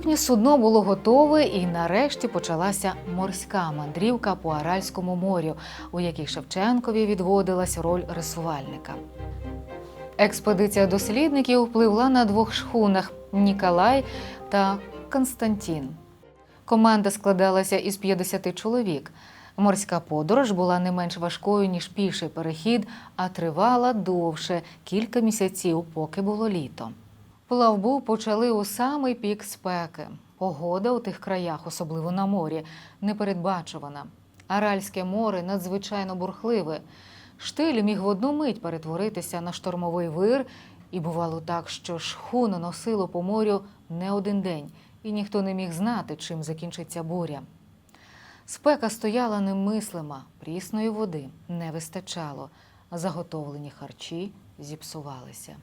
липні судно було готове, і нарешті почалася морська мандрівка по Аральському морю, у якій Шевченкові відводилась роль рисувальника. Експедиція дослідників пливла на двох шхунах Ніколай та Константін. Команда складалася із 50 чоловік. Морська подорож була не менш важкою, ніж піший перехід, а тривала довше кілька місяців, поки було літо. Плавбу почали у самий пік спеки. Погода у тих краях, особливо на морі, непередбачувана. Аральське море надзвичайно бурхливе. Штиль міг в одну мить перетворитися на штормовий вир, і бувало так, що шхуну носило по морю не один день, і ніхто не міг знати, чим закінчиться буря. Спека стояла немислима, прісної води не вистачало, заготовлені харчі зіпсувалися.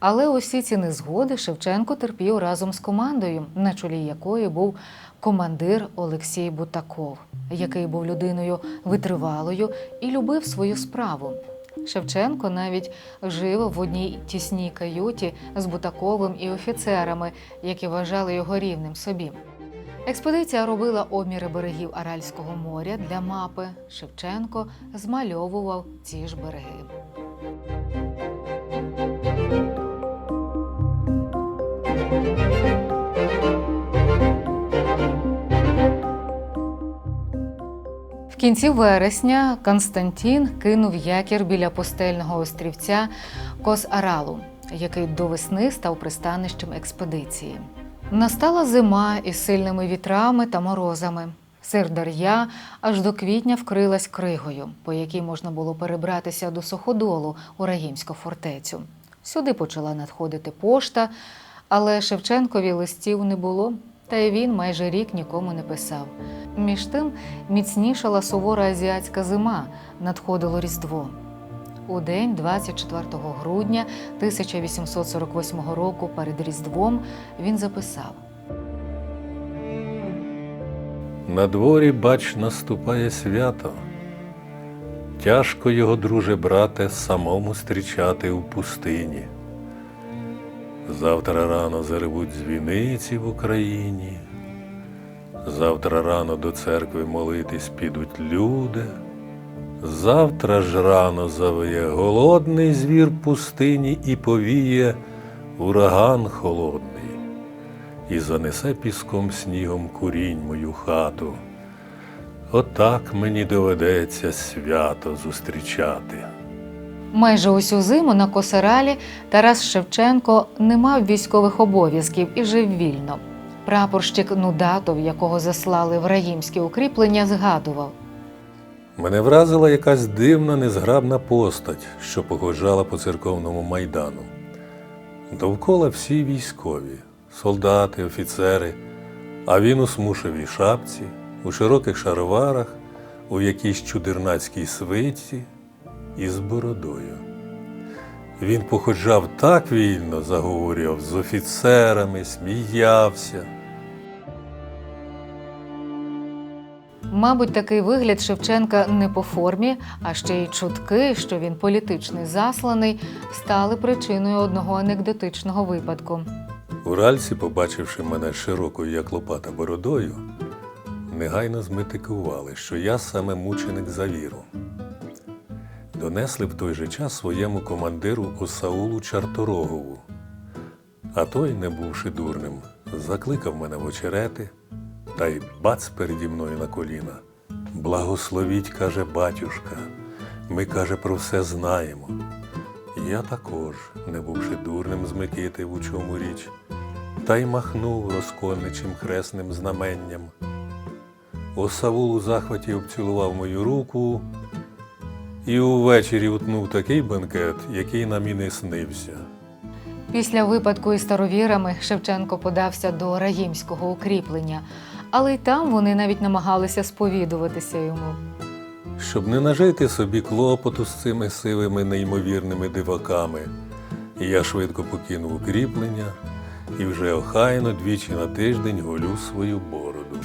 Але усі ці незгоди Шевченко терпів разом з командою, на чолі якої був командир Олексій Бутаков, який був людиною витривалою і любив свою справу. Шевченко навіть жив в одній тісній каюті з Бутаковим і офіцерами, які вважали його рівним собі. Експедиція робила обміри берегів Аральського моря для мапи. Шевченко змальовував ці ж береги. В кінці вересня Константін кинув якір біля постельного острівця Кос-Аралу, який до весни став пристанищем експедиції. Настала зима із сильними вітрами та морозами. Сирдар'я аж до квітня вкрилась кригою, по якій можна було перебратися до суходолу у Раїмську фортецю. Сюди почала надходити пошта, але Шевченкові листів не було, та й він майже рік нікому не писав. Між тим міцнішала сувора азіатська зима, надходило Різдво. У день 24 грудня 1848 року перед Різдвом він записав. На дворі, бач, наступає свято. Тяжко його, друже, брате, самому зустрічати у пустині. Завтра рано заревуть дзвіниці в Україні. Завтра рано до церкви молитись підуть люди. Завтра ж рано завиє голодний звір пустині і повіє ураган холодний і занесе піском снігом курінь мою хату. Отак мені доведеться свято зустрічати. Майже усю зиму на Косаралі Тарас Шевченко не мав військових обов'язків і жив вільно. Прапорщик Нудатов, якого заслали в раїмські укріплення, згадував. Мене вразила якась дивна, незграбна постать, що походжала по церковному майдану. Довкола всі військові, солдати, офіцери, а він у смушевій шапці, у широких шароварах, у якійсь чудернацькій свитці і з бородою. Він походжав так вільно, заговорював з офіцерами, сміявся. Мабуть, такий вигляд Шевченка не по формі, а ще й чутки, що він політичний засланий, стали причиною одного анекдотичного випадку. Уральці, побачивши мене широкою, як лопата бородою, негайно зметикували, що я саме мученик за віру. Донесли в той же час своєму командиру Осаулу Чарторогову. А той, не бувши дурним, закликав мене в очерети та й бац переді мною на коліна. Благословіть, каже батюшка, ми, каже, про все знаємо. Я також, не бувши дурним з Микити, в у чому річ, та й махнув розкольничим хресним знаменням. Осавул у захваті обцілував мою руку і увечері утнув такий бенкет, який нам і не снився. Після випадку із старовірами Шевченко подався до Раїмського укріплення, але й там вони навіть намагалися сповідуватися йому. Щоб не нажити собі клопоту з цими сивими неймовірними диваками, я швидко покинув укріплення і вже охайно двічі на тиждень голю свою бороду.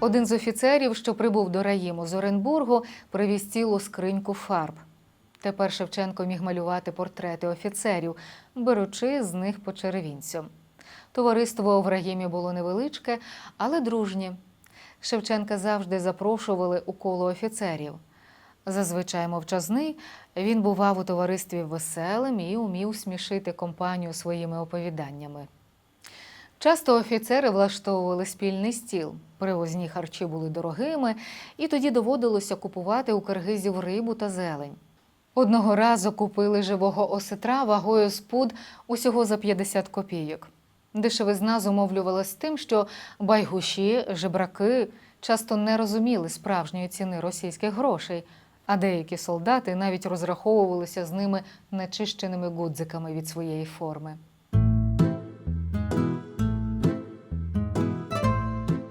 Один з офіцерів, що прибув до Раїму з Оренбургу, привіз цілу скриньку фарб. Тепер Шевченко міг малювати портрети офіцерів, беручи з них по черевінцю. Товариство в Раїмі було невеличке, але дружнє. Шевченка завжди запрошували у коло офіцерів. Зазвичай мовчазний, він бував у товаристві веселим і умів смішити компанію своїми оповіданнями. Часто офіцери влаштовували спільний стіл. Привозні харчі були дорогими, і тоді доводилося купувати у киргизів рибу та зелень. Одного разу купили живого осетра вагою з пуд усього за 50 копійок. Дешевизна зумовлювалась тим, що байгуші, жебраки часто не розуміли справжньої ціни російських грошей, а деякі солдати навіть розраховувалися з ними нечищеними гудзиками від своєї форми.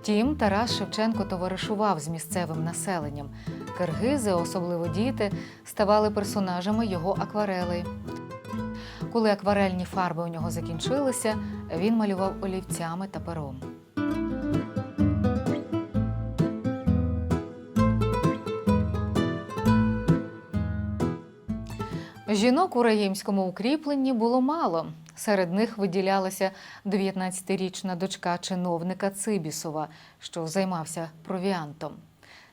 Втім, Тарас Шевченко товаришував з місцевим населенням. Киргизи, особливо діти, ставали персонажами його акварелей. Коли акварельні фарби у нього закінчилися, він малював олівцями та пером. Жінок у раїмському укріпленні було мало. Серед них виділялася 19-річна дочка чиновника Цибісова, що займався провіантом.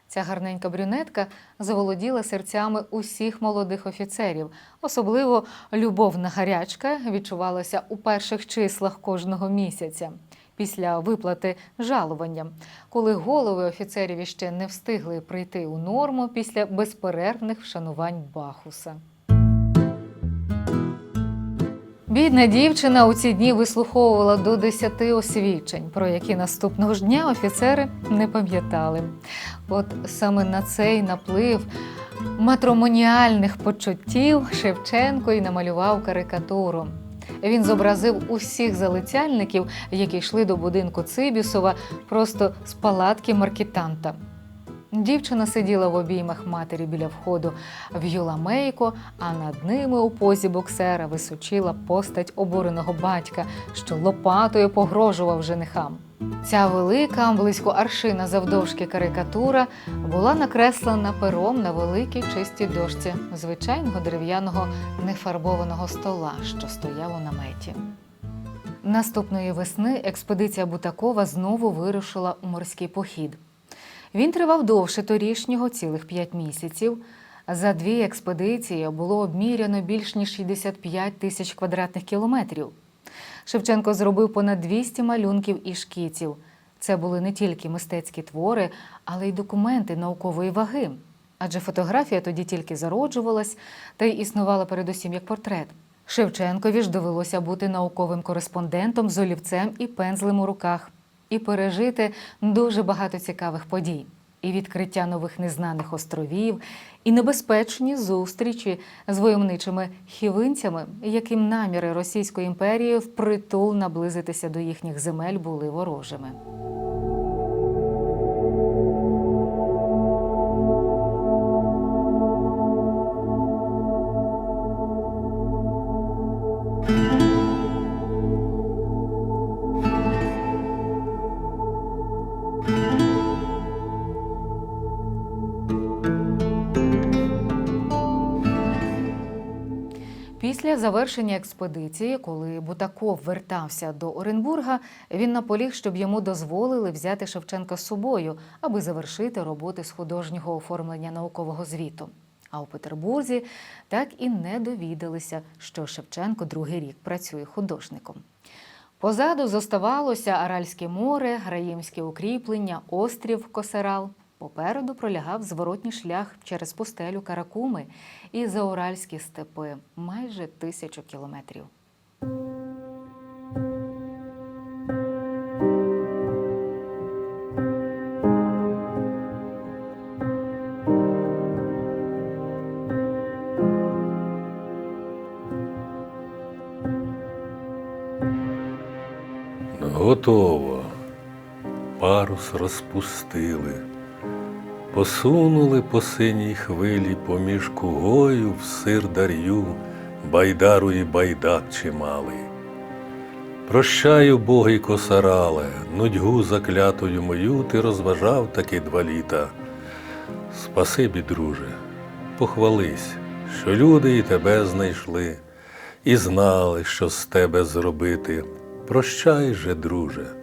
Ця гарненька брюнетка заволоділа серцями усіх молодих офіцерів. Особливо любовна гарячка відчувалася у перших числах кожного місяця після виплати жалування, коли голови офіцерів іще не встигли прийти у норму після безперервних вшанувань Бахуса. Бідна дівчина у ці дні вислуховувала до десяти освідчень, про які наступного ж дня офіцери не пам'ятали. От саме на цей наплив матромоніальних почуттів Шевченко і намалював карикатуру. Він зобразив усіх залицяльників, які йшли до будинку Цибісова, просто з палатки маркетанта. Дівчина сиділа в обіймах матері біля входу в юламейко, а над ними у позі боксера височила постать обуреного батька, що лопатою погрожував женихам. Ця велика, близько аршина завдовжки карикатура була накреслена пером на великій чистій дошці звичайного дерев'яного нефарбованого стола, що стояв у наметі. Наступної весни експедиція Бутакова знову вирушила у морський похід. Він тривав довше торішнього цілих п'ять місяців. За дві експедиції було обміряно більш ніж 65 тисяч квадратних кілометрів. Шевченко зробив понад 200 малюнків і шкіців. Це були не тільки мистецькі твори, але й документи наукової ваги. Адже фотографія тоді тільки зароджувалась та й існувала передусім як портрет. Шевченкові ж довелося бути науковим кореспондентом з олівцем і пензлем у руках і пережити дуже багато цікавих подій. І відкриття нових незнаних островів, і небезпечні зустрічі з войовничими хівинцями, яким наміри Російської імперії впритул наблизитися до їхніх земель були ворожими. Після завершення експедиції, коли Бутаков вертався до Оренбурга, він наполіг, щоб йому дозволили взяти Шевченка з собою, аби завершити роботи з художнього оформлення наукового звіту. А у Петербурзі так і не довідалися, що Шевченко другий рік працює художником. Позаду зоставалося Аральське море, Граїмське укріплення, острів Косерал. Попереду пролягав зворотній шлях через пустелю Каракуми і зауральські степи майже тисячу кілометрів. Готово. Парус розпустили. Посунули по синій хвилі поміж кугою в сир дар'ю, байдару і байдак чималий. Прощаю, богий косарале, нудьгу заклятою мою ти розважав таки два літа. Спасибі, друже, похвались, що люди і тебе знайшли, і знали, що з тебе зробити. Прощай же, друже.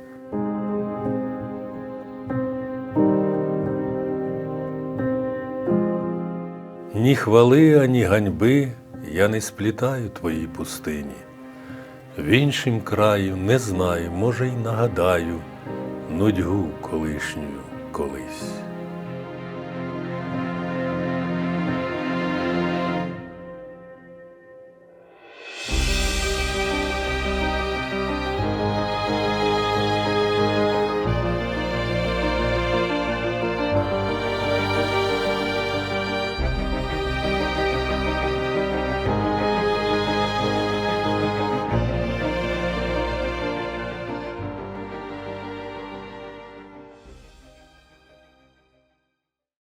Ні хвали, ані ганьби я не сплітаю твоїй пустині. В іншім краю не знаю, може й нагадаю нудьгу колишню колись.